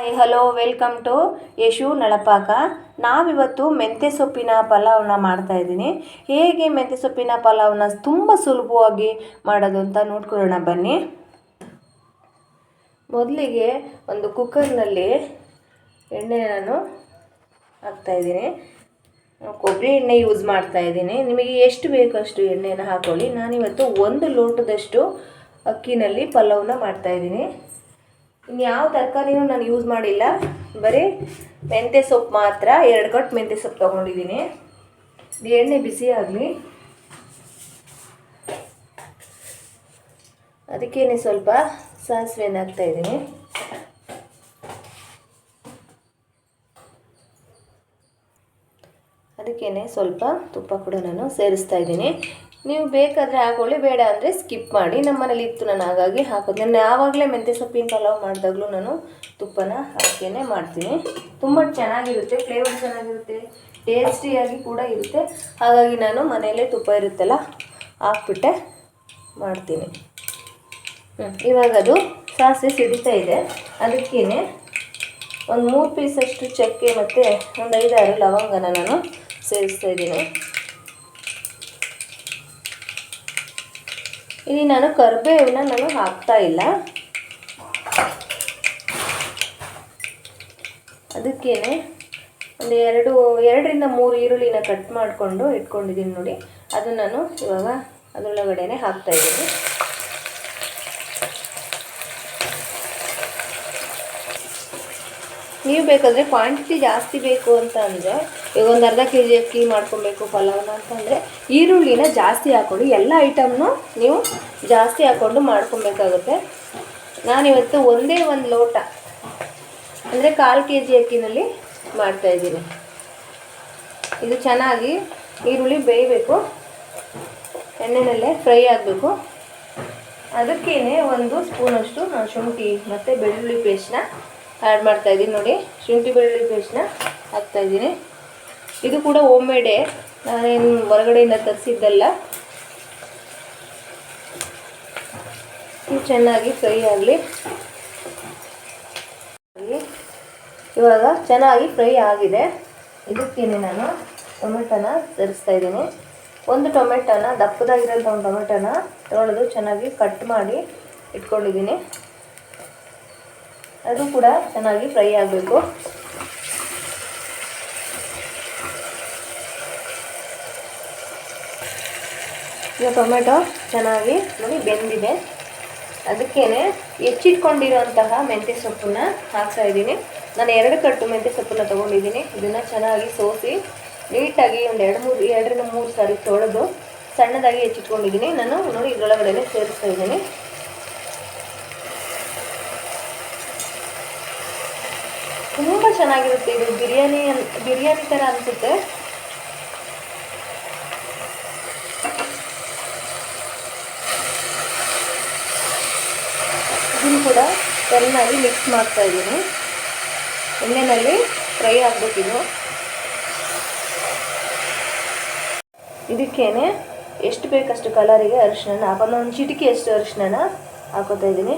Hi, hello, welcome to Yashu Nalapaka. ನಾವಿವತ್ತು ಮೆಂತ್ಯ ಸೊಪ್ಪಿನ ಪಲಾವನ್ನ ಮಾಡ್ತಾ ಇದ್ದೀನಿ. ಹೇಗೆ ಮೆಂತ್ಯ ಸೊಪ್ಪಿನ ಪಲಾವ್ನ ತುಂಬ ಸುಲಭವಾಗಿ ಮಾಡೋದು ಅಂತ ನೋಡ್ಕೊಳ್ಳೋಣ, ಬನ್ನಿ. ಮೊದಲಿಗೆ ಒಂದು ಕುಕ್ಕರ್ನಲ್ಲಿ ಎಣ್ಣೆ ನಾನು ಹಾಕ್ತಾಯಿದ್ದೀನಿ ಕೊಬ್ಬರಿ ಎಣ್ಣೆ ಯೂಸ್ ಮಾಡ್ತಾ ಇದ್ದೀನಿ. ನಿಮಗೆ ಎಷ್ಟು ಬೇಕು ಅಷ್ಟು ಎಣ್ಣೆನ ಹಾಕೊಳ್ಳಿ. ನಾನಿವತ್ತು ಒಂದು ಲೋಟದಷ್ಟು ಅಕ್ಕಿನಲ್ಲಿ ಪಲಾವನ್ನ ಮಾಡ್ತಾಯಿದ್ದೀನಿ ಇನ್ನು ಯಾವ ತರಕಾರಿನೂ ನಾನು ಯೂಸ್ ಮಾಡಿಲ್ಲ. ಬರೀ ಮೆಂತ್ಯ ಸೊಪ್ಪು ಮಾತ್ರ, ಎರಡು ಕಟ್ ಮೆಂತ್ಯ ಸೊಪ್ಪು ತೊಗೊಂಡಿದ್ದೀನಿ. ಎಣ್ಣೆ ಬಿಸಿ ಆಗಲಿ. ಅದಕ್ಕೇನೆ ಸ್ವಲ್ಪ ಸಾಸಿವೆನ ಹಾಕ್ತಾ ಇದ್ದೀನಿ. ಅದಕ್ಕೇನೆ ಸ್ವಲ್ಪ ತುಪ್ಪ ಕೂಡ ನಾನು ಸೇರಿಸ್ತಾ ಇದ್ದೀನಿ. ನೀವು ಬೇಕಾದರೆ ಹಾಕೊಳ್ಳಿ ಬೇಡ ಅಂದರೆ ಸ್ಕಿಪ್ ಮಾಡಿ. ನಮ್ಮ ಮನೇಲಿ ಇತ್ತು ನಾನು ಹಾಗಾಗಿ ಹಾಕೋದು. ನಾನು ಯಾವಾಗಲೇ ಮೆಂತ್ಯ ಸೊಪ್ಪಿನ ಪಲಾವ್ ಮಾಡಿದಾಗಲೂ ನಾನು ತುಪ್ಪನ ಹಾಕೇನೆ ಮಾಡ್ತೀನಿ. ತುಂಬ ಚೆನ್ನಾಗಿರುತ್ತೆ ಫ್ಲೇವರ್ ಚೆನ್ನಾಗಿರುತ್ತೆ ಟೇಸ್ಟಿಯಾಗಿ ಕೂಡ ಇರುತ್ತೆ. ಹಾಗಾಗಿ ನಾನು ಮನೆಯಲ್ಲೇ ತುಪ್ಪ ಇರುತ್ತಲ್ಲ, ಹಾಕ್ಬಿಟ್ಟೆ ಮಾಡ್ತೀನಿ. ಹ್ಞೂ ಇವಾಗ ಅದು ಸಾಸಿವೆ ಸಿಡಿತಾ ಇದೆ. ಅದಕ್ಕೇ ಒಂದು ಮೂರು ಪೀಸಷ್ಟು ಚಕ್ಕೆ ಮತ್ತು ಒಂದು ಐದಾರು ಲವಂಗನ ನಾನು ಸೇರಿಸ್ತಾ ಇದ್ದೀನಿ. ಇಲ್ಲಿ ನಾನು ಕರಿಬೇವನ್ನ ನಾನು ಹಾಕ್ತಾ ಇಲ್ಲ. ಅದಕ್ಕೇನೆ ಒಂದು ಎರಡು, ಎರಡರಿಂದ ಮೂರು ಈರುಳ್ಳಿನ ಕಟ್ ಮಾಡಿಕೊಂಡು ಇಟ್ಕೊಂಡಿದ್ದೀನಿ ನೋಡಿ. ಅದು ನಾನು ಇವಾಗ ಅದರೊಳಗಡೆನೆ ಹಾಕ್ತಾ ಇದ್ದೀನಿ. ನೀವು ಬೇಕಾದರೆ ಕ್ವಾಂಟಿಟಿ ಜಾಸ್ತಿ ಬೇಕು ಅಂತ ಅಂದರೆ, ಈಗ ಒಂದು ಅರ್ಧ ಕೆ ಜಿ ಅಕ್ಕಿ ಮಾಡ್ಕೊಬೇಕು, ಪಲಾವ್ನ ಅಂತಂದರೆ ಈರುಳ್ಳಿನ ಜಾಸ್ತಿ ಹಾಕ್ಕೊಂಡು ಎಲ್ಲ ಐಟಮ್ನು ನೀವು ಜಾಸ್ತಿ ಹಾಕ್ಕೊಂಡು ಮಾಡ್ಕೊಬೇಕಾಗುತ್ತೆ. ನಾನಿವತ್ತು ಒಂದೇ ಒಂದು ಲೋಟ, ಅಂದರೆ ಕಾಲು ಕೆ ಜಿ ಅಕ್ಕಿನಲ್ಲಿ ಮಾಡ್ತಾಯಿದ್ದೀನಿ ಇದು ಚೆನ್ನಾಗಿ ಈರುಳ್ಳಿ ಬೇಯಬೇಕು. ಎಣ್ಣೆನಲ್ಲೇ ಫ್ರೈ ಆಗಬೇಕು. ಅದಕ್ಕೇ ಒಂದು ಸ್ಪೂನಷ್ಟು ನಾನು ಶುಂಠಿ ಮತ್ತು ಬೆಳ್ಳುಳ್ಳಿ ಪೇಸ್ಟ್ನ ಆ್ಯಡ್ ಮಾಡ್ತಾಯಿದ್ದೀನಿ ನೋಡಿ. ಶುಂಠಿ ಬೆಳ್ಳುಳ್ಳಿ ಪೇಸ್ಟ್ನ ಹಾಕ್ತಾಯಿದ್ದೀನಿ ಇದು ಕೂಡ ಹೋಮ್ ಮೇಡೇ ನಾನೇನು ಹೊರಗಡೆಯಿಂದ ತರಿಸಿದ್ದಲ್ಲ. ಚೆನ್ನಾಗಿ ಫ್ರೈ ಆಗಲಿ. ಇವಾಗ ಚೆನ್ನಾಗಿ ಫ್ರೈ ಆಗಿದೆ. ಇದಕ್ಕೇನೆ ನಾನು ಟೊಮೆಟೊನ ಸೇರಿಸ್ತಾ ಇದ್ದೀನಿ. ಒಂದು ಟೊಮೆಟೊನ, ದಪ್ಪದಾಗಿರೋಂಥ ಒಂದು ಟೊಮೆಟೊನ ತೊಳೆದು ಚೆನ್ನಾಗಿ ಕಟ್ ಮಾಡಿ ಇಟ್ಕೊಂಡಿದ್ದೀನಿ. ಅದು ಕೂಡ ಚೆನ್ನಾಗಿ ಫ್ರೈ ಆಗಬೇಕು. ಈಗ ಟೊಮೆಟೊ ಚೆನ್ನಾಗಿ ನೋಡಿ ಬೆಂದಿದೆ. ಅದಕ್ಕೇ ಹೆಚ್ಚಿಟ್ಕೊಂಡಿರೋಂತಹ ಮೆಂತ್ಯ ಸೊಪ್ಪನ್ನ ಹಾಕ್ತಾ ಇದ್ದೀನಿ. ನಾನು ಎರಡು ಕಟ್ಟು ಮೆಂತ್ಯ ಸೊಪ್ಪನ್ನ ತೊಗೊಂಡಿದ್ದೀನಿ. ಇದನ್ನು ಚೆನ್ನಾಗಿ ಸೋಸಿ ನೀಟಾಗಿ ಒಂದು ಎರಡು ಮೂರು, ಎರಡರಿಂದ ಮೂರು ಸಾರಿ ತೊಳೆದು ಸಣ್ಣದಾಗಿ ಹೆಚ್ಚಿಟ್ಕೊಂಡಿದ್ದೀನಿ. ನಾನು ನೋಡಿ ಇದರೊಳಗಡೆ ಸೇರಿಸ್ತಾ ಇದ್ದೀನಿ ತುಂಬ ಚೆನ್ನಾಗಿರುತ್ತೆ. ಇದು ಬಿರಿಯಾನಿ ಬಿರಿಯಾನಿ ಥರ ಅನಿಸುತ್ತೆ. ಇದನ್ನು ಕೂಡ ಚೆನ್ನಾಗಿ ಮಿಕ್ಸ್ ಮಾಡ್ತಾ ಇದ್ದೀನಿ. ಎಣ್ಣೆನಲ್ಲಿ ಫ್ರೈ ಆಗಬೇಕಿದು ಇದಕ್ಕೇನೆ ಎಷ್ಟು ಬೇಕಷ್ಟು ಕಲರಿಗೆ ಅರಿಶಿನ ಹಾಕೋದು ಒಂದು ಚಿಟಿಕೆ ಎಷ್ಟು ಅರಿಶಿನ ಹಾಕೋತಾ ಇದ್ದೀನಿ.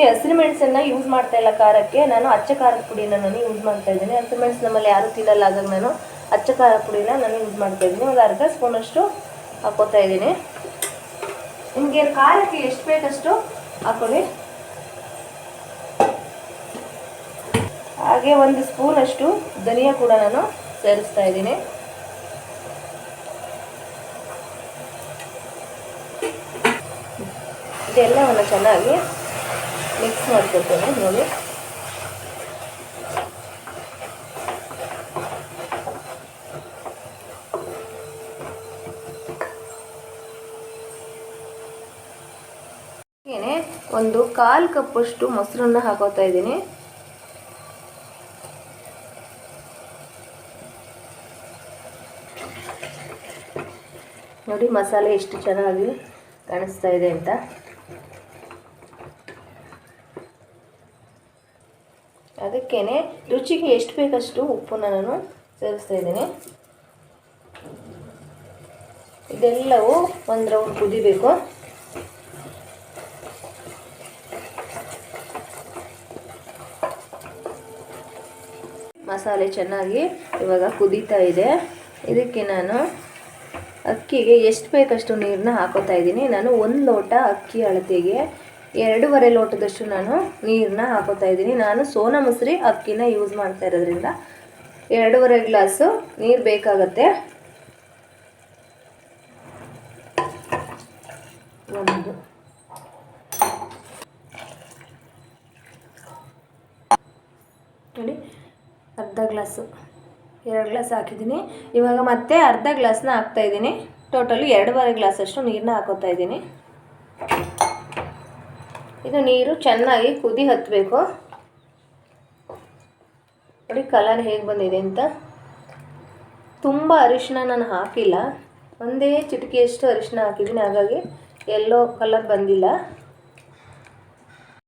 ನಾನಿಲ್ಲಿ ಹಸಿರು ಮೆಣಸನ್ನು ಯೂಸ್ ಮಾಡ್ತಾ ಇಲ್ಲ ಖಾರಕ್ಕೆ. ನಾನು ಅಚ್ಚ ಖಾರದ ಪುಡಿನ ನಾನು ಯೂಸ್ ಮಾಡ್ತಾ ಇದ್ದೀನಿ. ಹಸಿರು ಮೆಣಸು ನಮ್ಮಲ್ಲಿ ಯಾರು ತಿನ್ನಲ್ಲ ಆದಾಗ ನಾನು ಅಚ್ಚ ಖಾರ ಪುಡಿನ ನಾನು ಯೂಸ್ ಮಾಡ್ತಾ ಇದ್ದೀನಿ. ಒಂದು ಅರ್ಧ ಸ್ಪೂನಷ್ಟು ಹಾಕೋತಾ ಇದ್ದೀನಿ. ನಿಮಗೆ ಖಾರಕ್ಕೆ ಎಷ್ಟು ಬೇಕಷ್ಟು ಹಾಕೊಳ್ಳಿ. ಹಾಗೆ ಒಂದು ಸ್ಪೂನಷ್ಟು ಧನಿಯಾ ಕೂಡ ನಾನು ಸೇರಿಸ್ತಾ ಇದ್ದೀನಿ. ಇದೆಲ್ಲವನ್ನು ಚೆನ್ನಾಗಿ ಮಿಕ್ಸ್ ಮಾಡ್ಕೊತೇನೆ ನೋಡಿ. ಒಂದು ಕಾಲು ಕಪ್ಪಷ್ಟು ಮೊಸರನ್ನ ಹಾಕೋತಾ ಇದ್ದೀನಿ. ನೋಡಿ ಮಸಾಲೆ ಎಷ್ಟು ಚೆನ್ನಾಗಿ ಕಾಣಿಸ್ತಾ ಇದೆ ಅಂತ. ಅದಕ್ಕೇ ರುಚಿಗೆ ಎಷ್ಟು ಬೇಕಷ್ಟು ಉಪ್ಪು ನಾನು ಸೇರಿಸ್ತಾ ಇದ್ದೀನಿ. ಇದೆಲ್ಲವೂ ಒಂದು ರೌಂಡ್ ಕುದಿಬೇಕು. ಮಸಾಲೆ ಚೆನ್ನಾಗಿ ಇವಾಗ ಕುದೀತಾ ಇದೆ. ಇದಕ್ಕೆ ನಾನು ಅಕ್ಕಿಗೆ ಎಷ್ಟು ಬೇಕಷ್ಟು ನೀರನ್ನ ಹಾಕೋತಾ ಇದ್ದೀನಿ. ನಾನು ಒಂದು ಲೋಟ ಅಕ್ಕಿ ಅಳತೆಗೆ ಎರಡೂವರೆ ಲೋಟದಷ್ಟು ನಾನು ನೀರನ್ನ ಹಾಕೋತಾ ಇದ್ದೀನಿ. ನಾನು ಸೋನಾ ಮೊಸರಿ ಅಕ್ಕಿನ ಯೂಸ್ ಮಾಡ್ತಾ ಇರೋದ್ರಿಂದ ಎರಡೂವರೆ ಗ್ಲಾಸು ನೀರು ಬೇಕಾಗತ್ತೆ. ಒಂದು. ನೋಡಿ, ಅರ್ಧ ಗ್ಲಾಸು. ಎರಡು ಗ್ಲಾಸ್ ಹಾಕಿದ್ದೀನಿ. ಇವಾಗ ಮತ್ತೆ ಅರ್ಧ ಗ್ಲಾಸ್ನ ಹಾಕ್ತಾ ಇದ್ದೀನಿ. ಟೋಟಲಿ ಎರಡೂವರೆ ಗ್ಲಾಸಷ್ಟು ನೀರನ್ನ ಹಾಕೋತಾ ಇದ್ದೀನಿ. ಇದು ನೀರು ಚೆನ್ನಾಗಿ ಕುದಿ ಹತ್ತಬೇಕು ನೋಡಿ ಕಲರ್ ಹೇಗೆ ಬಂದಿದೆ ಅಂತ. ತುಂಬ ಅರಿಶಿನ ನಾನು ಹಾಕಿಲ್ಲ. ಒಂದೇ ಚಿಟಿಕೆಯಷ್ಟು ಅರಿಶಿನ ಹಾಕಿದ್ದೀನಿ. ಹಾಗಾಗಿ ಎಲ್ಲೋ ಕಲರ್ ಬಂದಿಲ್ಲ.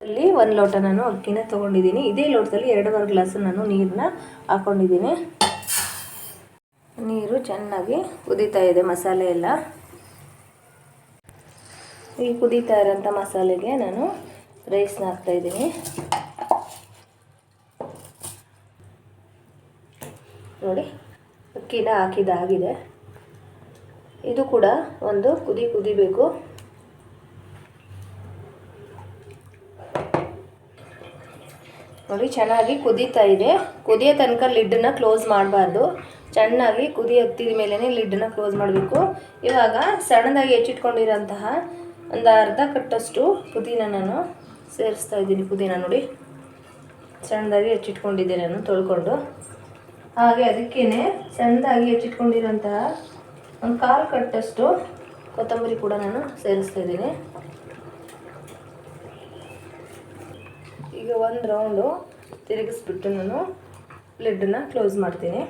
ಅಲ್ಲಿ ಒಂದು ಲೋಟ ನಾನು ಅಕ್ಕಿನ ತೊಗೊಂಡಿದ್ದೀನಿ. ಇದೇ ಲೋಟದಲ್ಲಿ ಎರಡೂವರೆ ಗ್ಲಾಸ್ ನಾನು ನೀರನ್ನ ಹಾಕ್ಕೊಂಡಿದ್ದೀನಿ ನೀರು ಚೆನ್ನಾಗಿ ಕುದೀತಾ ಇದೆ ಮಸಾಲೆ ಎಲ್ಲ. ಈ ಕುದೀತಾ ಇರೋಂಥ ಮಸಾಲೆಗೆ ನಾನು ರೈಸ್ನ ಹಾಕ್ತಾಯಿದ್ದೀನಿ ನೋಡಿ, ಅಕ್ಕಿನ ಹಾಕಿದಾಗಿದೆ ಇದು ಕೂಡ ಒಂದು ಕುದಿ ಕುದಿಬೇಕು ನೋಡಿ, ಚೆನ್ನಾಗಿ ಕುದೀತಾ ಇದೆ. ಕುದಿಯೋ ತನಕ ಲಿಡ್ಡನ್ನ ಕ್ಲೋಸ್ ಮಾಡಬಾರ್ದು. ಚೆನ್ನಾಗಿ ಕುದಿ ಹತ್ತಿದ ಮೇಲೇ ಲಿಡ್ಡನ್ನ ಕ್ಲೋಸ್ ಮಾಡಬೇಕು. ಇವಾಗ ಸಣ್ಣದಾಗಿ ಹೆಚ್ಚಿಟ್ಕೊಂಡಿರೋಂತಹ ಒಂದು ಅರ್ಧ ಕಟ್ಟಷ್ಟು ಪುದೀನ ನಾನು ಸೇರಿಸ್ತಾ ಇದ್ದೀನಿ. ಪುದೀನ ನೋಡಿ. ಸಣ್ಣದಾಗಿ ಹೆಚ್ಚಿಟ್ಕೊಂಡಿದ್ದೆ ನಾನು, ತೊಳ್ಕೊಂಡು. ಹಾಗೆ ಅದಕ್ಕೇ ಸಣ್ಣದಾಗಿ ಹೆಚ್ಚಿಟ್ಕೊಂಡಿರೋಂತಹ ಒಂದು ಕಾಲು ಕಟ್ಟಷ್ಟು ಕೊತ್ತಂಬರಿ ಕೂಡ ನಾನು ಸೇರಿಸ್ತಾ ಇದ್ದೀನಿ. ಈಗ ಒಂದು ರೌಂಡು ತಿರುಗಿಸ್ಬಿಟ್ಟು ನಾನು ಲಿಡ್ಡನ್ನ ಕ್ಲೋಸ್ ಮಾಡ್ತೀನಿ.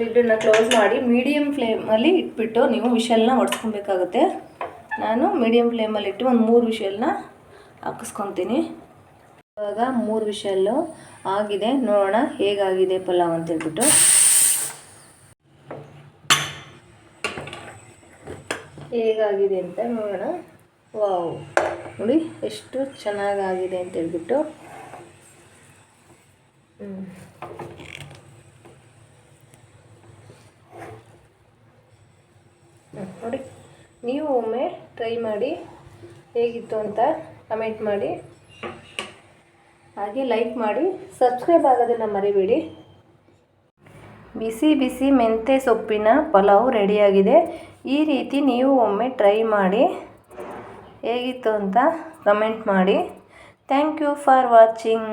ಲಿಡ್ಡನ್ನು ಕ್ಲೋಸ್ ಮಾಡಿ ಮೀಡಿಯಮ್ ಫ್ಲೇಮಲ್ಲಿ ಇಟ್ಬಿಟ್ಟು ನೀವು ವಿಷಲ್ನ ಒಡ್ಸ್ಕೊಬೇಕಾಗುತ್ತೆ. ನಾನು ಮೀಡಿಯಮ್ ಫ್ಲೇಮಲ್ಲಿ ಇಟ್ಟು ಒಂದು ಮೂರು ವಿಷಲ್ನ ಹಾಕಿಸ್ಕೊತೀನಿ. ಇವಾಗ ಮೂರು ವಿಷಲ್ಲು ಆಗಿದೆ. ನೋಡೋಣ ಹೇಗಾಗಿದೆ ಪಲಾವ್ ಅಂತ ಹೇಳ್ಬಿಟ್ಟು. ಹೇಗಾಗಿದೆ ಅಂತ ನೋಡೋಣ. ವಾವ್. ನೋಡಿ ಎಷ್ಟು ಚೆನ್ನಾಗಾಗಿದೆ ಅಂತ ಹೇಳ್ಬಿಟ್ಟು ಹ್ಞೂ ನೋಡಿ ನೀವು ಒಮ್ಮೆ ಟ್ರೈ ಮಾಡಿ ಹೇಗಿತ್ತು ಅಂತ ಕಮೆಂಟ್ ಮಾಡಿ. ಹಾಗೆ ಲೈಕ್ ಮಾಡಿ ಸಬ್ಸ್ಕ್ರೈಬ್ ಆಗೋದನ್ನು ಮರಿಬೇಡಿ. ಬಿಸಿ ಬಿಸಿ ಮೆಂತ್ಯ ಸೊಪ್ಪಿನ ಪಲಾವ್ ರೆಡಿಯಾಗಿದೆ ಈ ರೀತಿ ನೀವು ಒಮ್ಮೆ ಟ್ರೈ ಮಾಡಿ ಹೇಗಿತ್ತು ಅಂತ ಕಮೆಂಟ್ ಮಾಡಿ. Thank you for watching